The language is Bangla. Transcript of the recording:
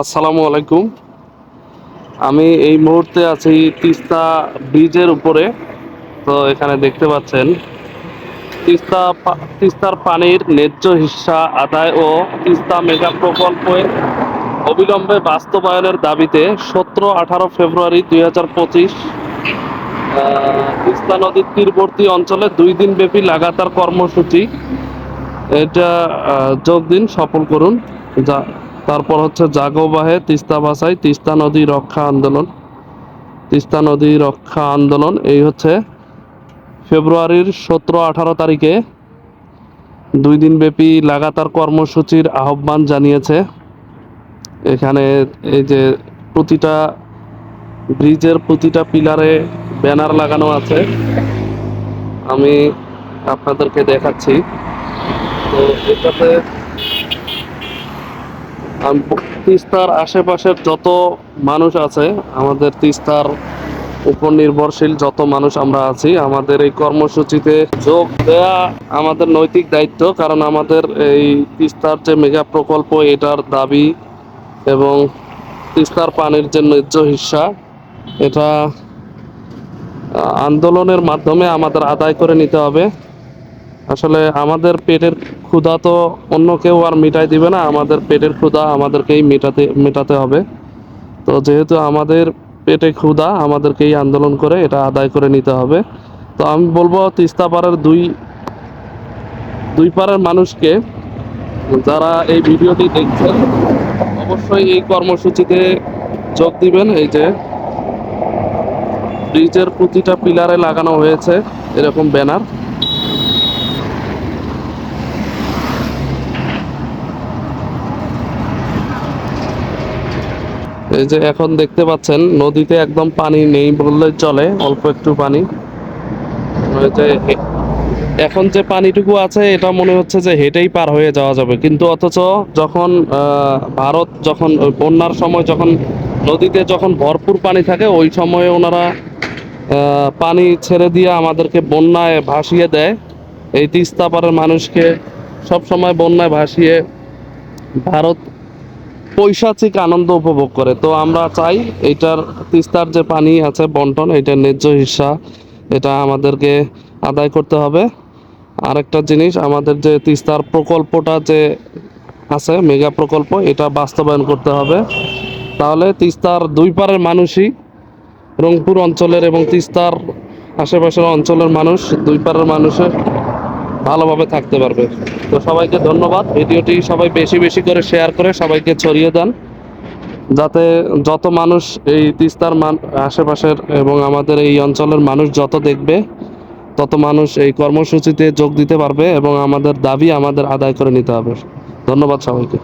আসসালামু আলাইকুম। আমি এই মুহূর্তে আছি তিস্তা ব্রিজের উপরে। তো এখানে দেখতে পাচ্ছেন, তিস্তা তিস্তার পানির ন্যায্য হিস্সা আদায় ও তিস্তা মেগা প্রকল্পের অবিলম্বে বাস্তবায়নের দাবিতে সতেরো আঠারো ফেব্রুয়ারি দুই হাজার পঁচিশ তিস্তা নদীর তীরবর্তী অঞ্চলে দুই দিন ব্যাপী লাগাতার কর্মসূচি। এটা যোগ দিন সফল করুন। যা তারপর হচ্ছে জাগো বাহে তিস্তা বাসাই তিস্তা নদী রক্ষা আন্দোলন। তিস্তা নদী রক্ষা আন্দোলন, এই হচ্ছে ফেব্রুয়ারির সতেরো আঠারো তারিখে দুই দিন ব্যাপী লাগাতার কর্মসূচির আহ্বান জানিয়েছে। এখানে এই যে প্রতিটা ব্রিজের প্রতিটা পিলারে ব্যানার লাগানো আছে। আমি আপনাদেরকে দেখাচ্ছি। তো এটাতে তিস্তার আশেপাশের যত মানুষ আছে, আমাদের তিস্তার উপর নির্ভরশীল যত মানুষ আমরা আছি, আমাদের এই কর্মসূচিতে যোগ দেয়া আমাদের নৈতিক দায়িত্ব, কারণ আমাদের এই তিস্তার যে মেগা প্রকল্প, এটার দাবি এবং তিস্তার পানির যে ন্যায্য হিস্সা এটা আন্দোলনের মাধ্যমে আমাদের আদায় করে নিতে হবে। আসলে আমাদের পেটের ক্ষুধা তো অন্য কেউ আর মিটাই দিবে না। আমাদের পেটের ক্ষুধা আমাদেরকেই মেটাতে মেটাতে হবে। তো যেহেতু আমাদের পেটে ক্ষুধা, আমাদেরকেই আন্দোলন করে এটা আদায় করে নিতে হবে। তো আমি বলব, তিস্তা পাড়ের দুই দুই পাড়ের মানুষকে যারা এই ভিডিওটি দেখছেন, অবশ্যই এই কর্মসূচিতে যোগ দিবেন। এই যে ব্রিজের প্রতিটা পিলারে লাগানো হয়েছে এরকম ব্যানার। এই যে এখন দেখতে পাচ্ছেন, নদীতে একদম পানি নেই বললে চলে, অল্প একটু পানি। এখন যে পানিটুকু আছে, এটা মনে হচ্ছে যে হেঁটেই পার হয়ে যাওয়া যাবে। কিন্তু অথচ যখন ভারত যখন, বন্যার সময় যখন নদীতে যখন ভরপুর পানি থাকে, ওই সময়ে ওনারা পানি ছেড়ে দিয়ে আমাদেরকে বন্যায় ভাসিয়ে দেয়। এই তিস্তা পাড়ের মানুষকে সব সময় বন্যায় ভাসিয়ে ভারত পৈশাচিক আনন্দ উপভোগ করে। তো আমরা চাই এটার তিস্তার যে পানি আছে, বন্টন এটার ন্যায্য হিসা, এটা আমাদেরকে আদায় করতে হবে। আরেকটা জিনিস, আমাদের যে তিস্তার প্রকল্পটা যে আছে, মেগা প্রকল্প, এটা বাস্তবায়ন করতে হবে। তাহলে তিস্তার দুই পারের মানুষই, রংপুর অঞ্চলের এবং তিস্তার আশেপাশের অঞ্চলের মানুষ, দুই পারের মানুষের ভালোভাবে থাকতে পারবে। তো সবাইকে ধন্যবাদ। ভিডিওটি সবাই বেশি বেশি করে শেয়ার করে সবাইকে ছড়িয়ে দেন। যাতে যত মানুষ এই তিস্তার মান আশেপাশের এবং আমাদের এই অঞ্চলের মানুষ যত দেখবে, তত মানুষ এই কর্মসূচিতে যোগ দিতে পারবে এবং আমাদের দাবি আমাদের আদায় করে নিতে হবে। ধন্যবাদ সবাইকে।